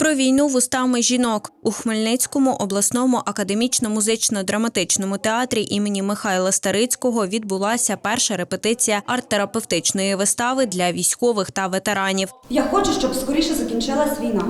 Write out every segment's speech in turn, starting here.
Про війну вустами жінок у Хмельницькому обласному академічно-музично-драматичному театрі імені Михайла Старицького відбулася перша репетиція арт-терапевтичної вистави для військових та ветеранів. Я хочу, щоб скоріше закінчилась війна.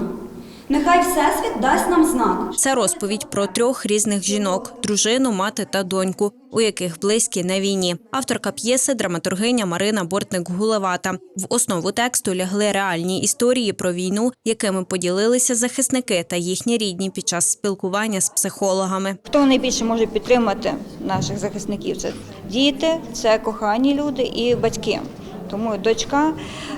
Нехай Всесвіт дасть нам знак. Це розповідь про трьох різних жінок: дружину, мати та доньку, у яких близькі на війні. Авторка п'єси драматургиня Марина Бортник-Гулевата. В основу тексту лягли реальні історії про війну, якими поділилися захисники та їхні рідні під час спілкування з психологами. Хто найбільше може підтримати наших захисників? Це діти, це кохані люди і батьки. Тому дочка,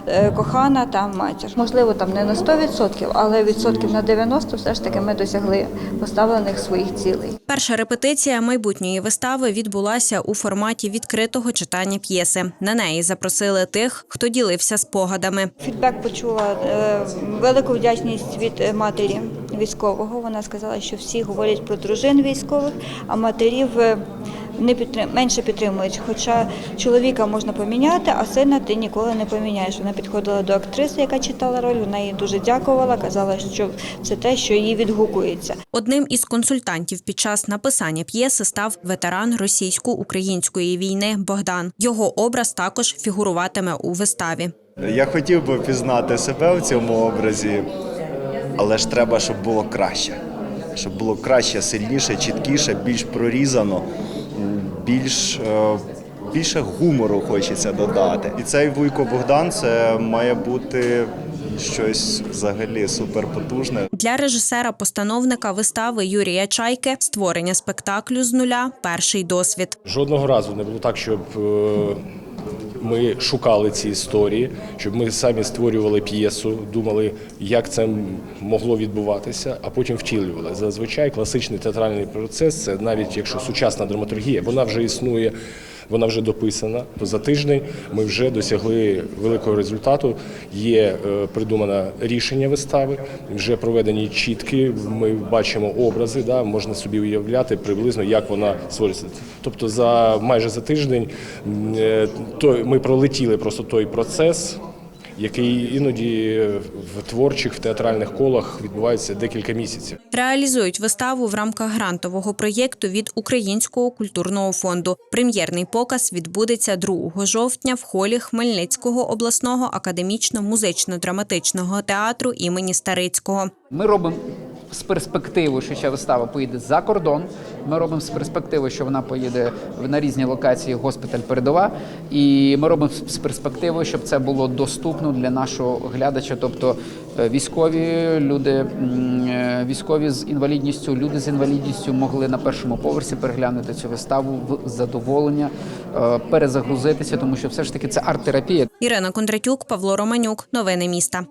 е, кохана та матір. Можливо, там не на 100%, але відсотків на 90% все ж таки ми досягли поставлених своїх цілей. Перша репетиція майбутньої вистави відбулася у форматі відкритого читання п'єси. На неї запросили тих, хто ділився спогадами. Фідбек почула е, велику вдячність від е, матері військового. Вона сказала, що всі говорять про дружин військових, а матерів не підтрим... менше підтримують. Хоча чоловіка можна поміняти, а сина ти ніколи не поміняєш. Вона підходила до актриси, яка читала роль. Вона їй дуже дякувала, казала, що це те, що їй відгукується. Одним із консультантів під час написання п'єси став ветеран російсько-української війни Богдан. Його образ також фігуруватиме у виставі. Я хотів би пізнати себе в цьому образі, але ж треба, щоб було краще. Щоб було краще, сильніше, чіткіше, більш прорізано, більш, е, більше гумору хочеться додати. І цей Вуйко Богдан це має бути щось взагалі суперпотужне. Для режисера-постановника вистави Юрія Чайки створення спектаклю з нуля перший досвід. Жодного разу не було так, щоб е, ми шукали ці історії, щоб ми самі створювали п'єсу, думали, як це могло відбуватися, а потім втілювали. Зазвичай класичний театральний процес це навіть якщо сучасна драматургія, вона вже існує. Вона вже дописана. За тиждень ми вже досягли великого результату. Є е, придумане рішення вистави, вже проведені чітки. Ми бачимо образи, да, можна собі уявляти приблизно, як вона створюється. Тобто, за майже за тиждень е, то ми пролетіли просто той процес. Який іноді в творчих в театральних колах відбувається декілька місяців. Реалізують виставу в рамках грантового проєкту від Українського культурного фонду. Прем'єрний показ відбудеться 2 жовтня в холі Хмельницького обласного академічно-музично-драматичного театру імені Старицького. Ми робимо з перспективи, що ця вистава поїде за кордон. Ми робимо з перспективи, що вона поїде на різні локації госпіталь передова. І ми робимо з перспективи, щоб це було доступно для нашого глядача, тобто е, військові люди, е, військові з інвалідністю, люди з інвалідністю могли на першому поверсі переглянути цю виставу в задоволення, е, перезагрузитися, тому що все ж таки це арт-терапія. Ірина Кондратюк, Павло Романюк. Новини міста.